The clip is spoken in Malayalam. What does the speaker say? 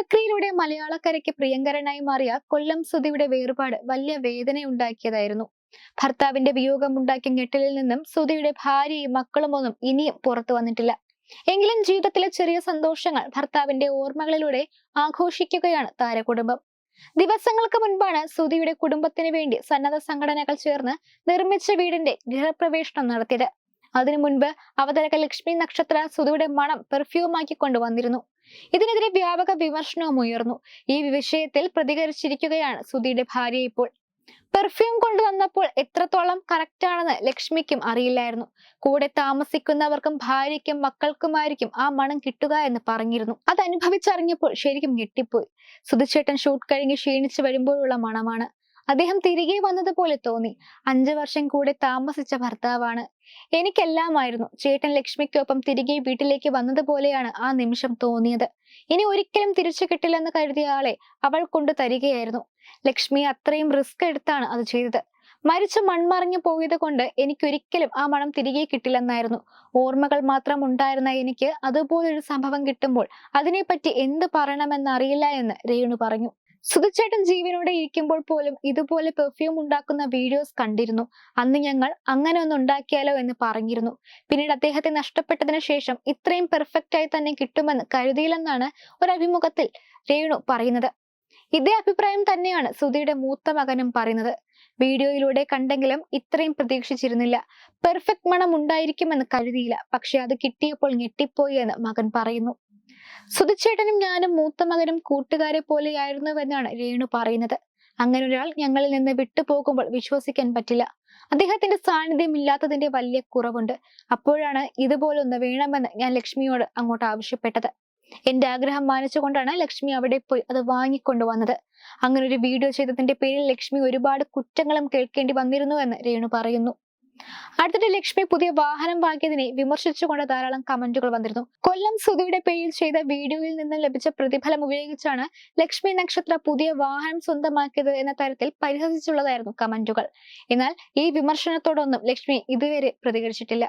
തലമുറയ്ക്ക് പ്രിയങ്കരനായി മാറിയ കൊല്ലം സുധിയുടെ വേർപാട് വലിയ വേദനയുണ്ടാക്കിയതായിരുന്നു. ഭർത്താവിന്റെ വിയോഗമുണ്ടാക്കിയ ഞെട്ടലിൽ നിന്നും സുധിയുടെ ഭാര്യയും മക്കളുമൊന്നും ഇനിയും പുറത്തു വന്നിട്ടില്ല. എങ്കിലും ജീവിതത്തിലെ ചെറിയ സന്തോഷങ്ങൾ ഭർത്താവിന്റെ ഓർമ്മകളിലൂടെ ആഘോഷിക്കുകയാണ് താരകുടുംബം. ദിവസങ്ങൾക്ക് മുൻപാണ് സുധിയുടെ കുടുംബത്തിന് വേണ്ടി സന്നദ്ധ സംഘടനകൾ ചേർന്ന് നിർമ്മിച്ച വീടിന്റെ ഗൃഹപ്രവേശനം നടത്തിയത്. അതിനു മുൻപ് അവതരക ലക്ഷ്മി നക്ഷത്ര സുധയുടെ മണം പെർഫ്യൂമാക്കി കൊണ്ടുവന്നിരുന്നു. ഇതിനെതിരെ വ്യാപക വിമർശനവും ഉയർന്നു. ഈ വിഷയത്തിൽ പ്രതികരിച്ചിരിക്കുകയാണ് സുധിയുടെ ഭാര്യ ഇപ്പോൾ. പെർഫ്യൂം കൊണ്ടുവന്നപ്പോൾ എത്രത്തോളം കറക്റ്റ് ആണെന്ന് ലക്ഷ്മിക്കും അറിയില്ലായിരുന്നു. കൂടെ താമസിക്കുന്നവർക്കും ഭാര്യയ്ക്കും മക്കൾക്കുമായിരിക്കും ആ മണം കിട്ടുക എന്ന് പറഞ്ഞിരുന്നു. അത് അനുഭവിച്ചറിഞ്ഞപ്പോൾ ശരിക്കും ഞെട്ടിപ്പോയി. സുധിച്ചേട്ടൻ ഷൂട്ട് കഴിഞ്ഞ് ക്ഷീണിച്ചു വരുമ്പോഴുള്ള മണമാണ്. അദ്ദേഹം തിരികെ വന്നതുപോലെ തോന്നി. അഞ്ചു വർഷം കൂടെ താമസിച്ച ഭർത്താവാണ്. എനിക്കെല്ലാമായിരുന്നു. ചേട്ടൻ ലക്ഷ്മിക്കൊപ്പം തിരികെ വീട്ടിലേക്ക് വന്നതുപോലെയാണ് ആ നിമിഷം തോന്നിയത്. ഇനി ഒരിക്കലും തിരിച്ചു കിട്ടില്ലെന്ന് കരുതിയ ആളെ അവൾ കൊണ്ട് തരികയായിരുന്നു. ലക്ഷ്മി അത്രയും റിസ്ക് എടുത്താണ് അത് ചെയ്തത്. മരിച്ചു മൺമറിഞ്ഞു പോയത് കൊണ്ട് എനിക്കൊരിക്കലും ആ മണം തിരികെ കിട്ടില്ലെന്നായിരുന്നു. ഓർമ്മകൾ മാത്രം ഉണ്ടായിരുന്ന എനിക്ക് അതുപോലൊരു സംഭവം കിട്ടുമ്പോൾ അതിനെപ്പറ്റി എന്ത് പറയണമെന്നറിയില്ല എന്ന് രേണു പറഞ്ഞു. സുധിച്ചേട്ടൻ ജീവനോടെ ഇരിക്കുമ്പോൾ പോലും ഇതുപോലെ പെർഫ്യൂം ഉണ്ടാക്കുന്ന വീഡിയോസ് കണ്ടിരുന്നു. അന്ന് ഞങ്ങൾ അങ്ങനെ ഒന്ന് ഉണ്ടാക്കിയാലോ എന്ന് പറഞ്ഞിരുന്നു. പിന്നീട് അദ്ദേഹത്തെ നഷ്ടപ്പെട്ടതിന് ശേഷം ഇത്രയും പെർഫെക്റ്റ് ആയി തന്നെ കിട്ടുമെന്ന് കരുതിയില്ലെന്നാണ് ഒരു അഭിമുഖത്തിൽ രേണു പറയുന്നത്. ഇതേ അഭിപ്രായം തന്നെയാണ് സുധിയുടെ മൂത്ത മകനും പറയുന്നത്. വീഡിയോയിലൂടെ കണ്ടെങ്കിലും ഇത്രയും പ്രതീക്ഷിച്ചിരുന്നില്ല. പെർഫെക്റ്റ് മണം ഉണ്ടായിരിക്കുമെന്ന് കരുതിയില്ല. പക്ഷെ അത് കിട്ടിയപ്പോൾ ഞെട്ടിപ്പോയി എന്ന് മകൻ പറയുന്നു. സുധിച്ചേട്ടനും ഞാനും മൂത്ത മകനും കൂട്ടുകാരെ പോലെയായിരുന്നുവെന്നാണ് രേണു പറയുന്നത്. അങ്ങനെ ഒരാൾ ഞങ്ങളിൽ നിന്ന് വിട്ടുപോകുമ്പോൾ വിശ്വസിക്കാൻ പറ്റില്ല. അദ്ദേഹത്തിന്റെ സാന്നിധ്യം ഇല്ലാത്തതിന്റെ വലിയ കുറവുണ്ട്. അപ്പോഴാണ് ഇതുപോലൊന്ന് വേണമെന്ന് ഞാൻ ലക്ഷ്മിയോട് അങ്ങോട്ട് ആവശ്യപ്പെട്ടത്. എന്റെ ആഗ്രഹം മാനിച്ചുകൊണ്ടാണ് ലക്ഷ്മി അവിടെ പോയി അത് വാങ്ങിക്കൊണ്ടുവന്നത്. അങ്ങനെ ഒരു വീഡിയോ ചെയ്തതിന്റെ പേരിൽ ലക്ഷ്മി ഒരുപാട് കുറ്റങ്ങളും കേൾക്കേണ്ടി വന്നിരുന്നു എന്ന് രേണു പറയുന്നു. അടുത്തിടെ ലക്ഷ്മി പുതിയ വാഹനം വാങ്ങിയതിനെ വിമർശിച്ചുകൊണ്ട് ധാരാളം കമന്റുകൾ വന്നിരുന്നു. കൊല്ലം സുധിയുടെ പേരിൽ ചെയ്ത വീഡിയോയിൽ നിന്ന് ലഭിച്ച പ്രതിഫലം ഉപയോഗിച്ചാണ് ലക്ഷ്മി നക്ഷത്ര പുതിയ വാഹനം സ്വന്തമാക്കിയത് എന്ന തരത്തിൽ പരിഹസിച്ചുള്ളതായിരുന്നു കമന്റുകൾ. എന്നാൽ ഈ വിമർശനത്തോടൊന്നും ലക്ഷ്മി ഇതുവരെ പ്രതികരിച്ചിട്ടില്ല.